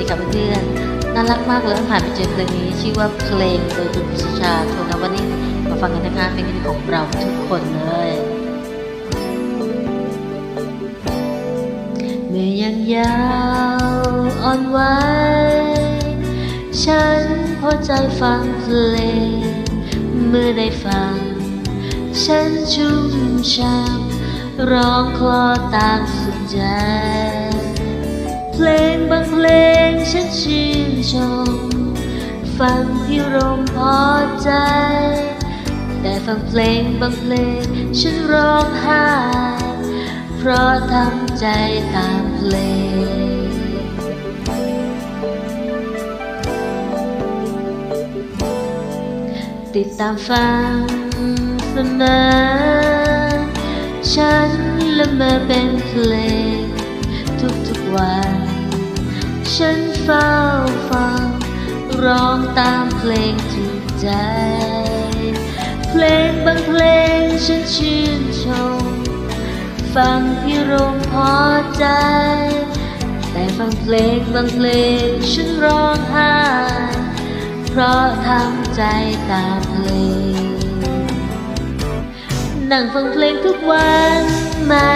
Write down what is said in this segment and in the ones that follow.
ดีค่ะเพื่อนๆน่ารักมากเลยผ่านไปเจอเพลงนี้ ชื่อว่าเพลงโดยคุณสุชาโทนวันนี้มาฟังกันนะคะเพลงนี้เป็นของเราทุกคนเลย เมื่อยังยาวอ่อนไหวฉันพอใจฟังเพลง เมื่อได้ฟัง ฉันชุ่มช่ำร้องคลอตามสุดใจ เพลงบางเพลง ฉันชื่นชม ฟังที่รมพอใจ แต่ฟังเพลงบางเพลงฉันร้องไห้เพราะทำใจตามเพลงติดตามฟังเสมอฉันละเมอเป็นเพลงทุกๆวัน ฉันเฝ้าฟัง ร้องตามเพลงถูกใจ เพลงบางเพลงฉันชื่นชม ฟังพิรมพอใจ แต่ฟังเพลงบางเพลงฉันร้องไห้เพราะทำใจตามเพลง นั่งฟังเพลงทุกวันไม่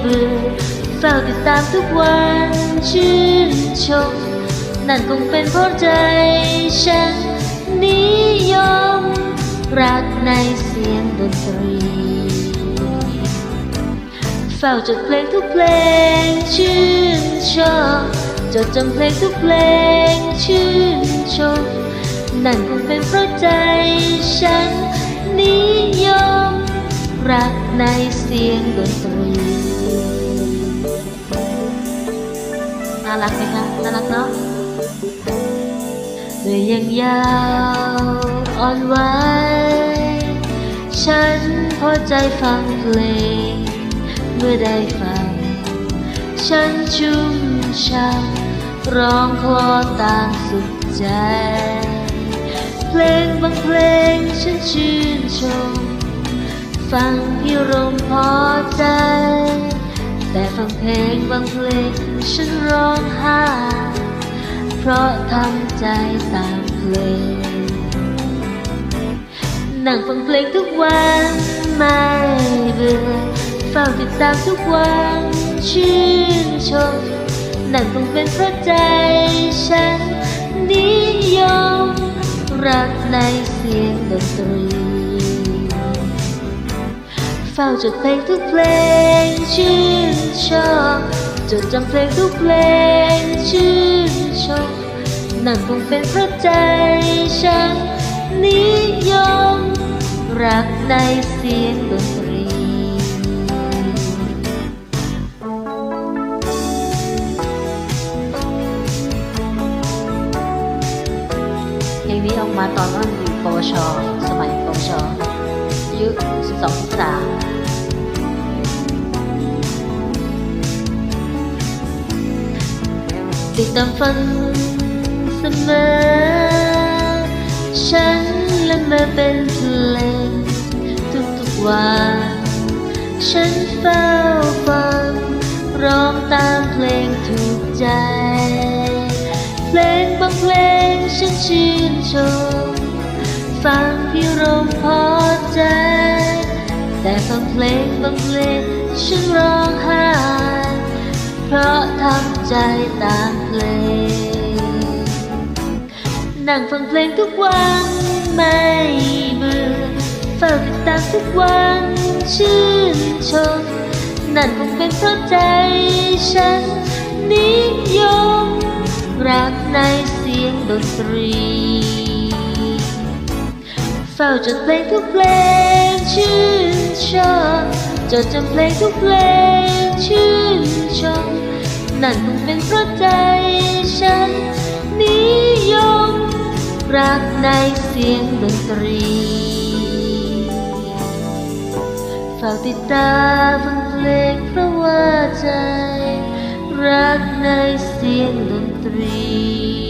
เบื่อ ฝ้าติดตามทุกวันชื่นชม นั่นคงเป็นเพราะใจฉันนิยม รักในเสียงดนตรีเฝ้าจดเพลงทุกเพลงชื่นชอบจดจำเพลงทุกเพลงชื่นชม นั่นคงเป็นเพราะใจฉันนิยม รักในเสียงดนตรี น่ารักไหมคะน่ารักเนาะเมื่อยังยาวอ่อนไหวฉันพอใจฟังเพลง เมื่อได้ฟัง ฉันชุ่มช่ำร้องคลอตามสุดใจ เพลงบางเพลงฉันชื่นชม ฟังพิรมพอใจ แต่ฟังเพลงบางเพลงฉันร้องไห้เพราะทำใจตามเพลง นั่งฟังเพลงทุกวันไม่เบื่อเฝ้าติดตามทุกวันชื่นชม นั่นคงเป็นเพราะใจฉันนิยมรักในเสียงดนตรี เฝ้าจดเพลงทุกเพลงชื่นชอบจดจำเพลงทุกเพลงชื่นชมนั่นคงเป็นเพราะใจฉันนิยม รักในเสียงดนตรีเพลงนี้ออกมาตอนว่าอยู่ปวชสมัยปวช ยุ12 13ติดตามฟังเสมอฉันละเมอเป็นเพลงทุกๆวันฉันเฝ้าฟังร้องตามเพลงถูกใจ เพลงบางเพลงฉันชื่นชมฟังพิรมพอใจ ฟังเพลงบางเพลงฉันร้องไห้เพราะทำใจตามเพลง นั่งฟังเพลงทุกวันไม่เบื่อเฝ้าติดตามทุกวันชื่นชม นั่นคงเป็นเพราะใจฉันนิยมรักในเสียงดนตรี เฝ้าจดเพลงทุกเพลงชื่นชอบจดจำเพลงทุกเพลงชื่นชมนั่นคงเป็นเพราะใจฉันนิยม รักในเสียงดนตรีเฝ้าติดตาฟังเพลงเพราะว่าใจ รักในเสียงดนตรี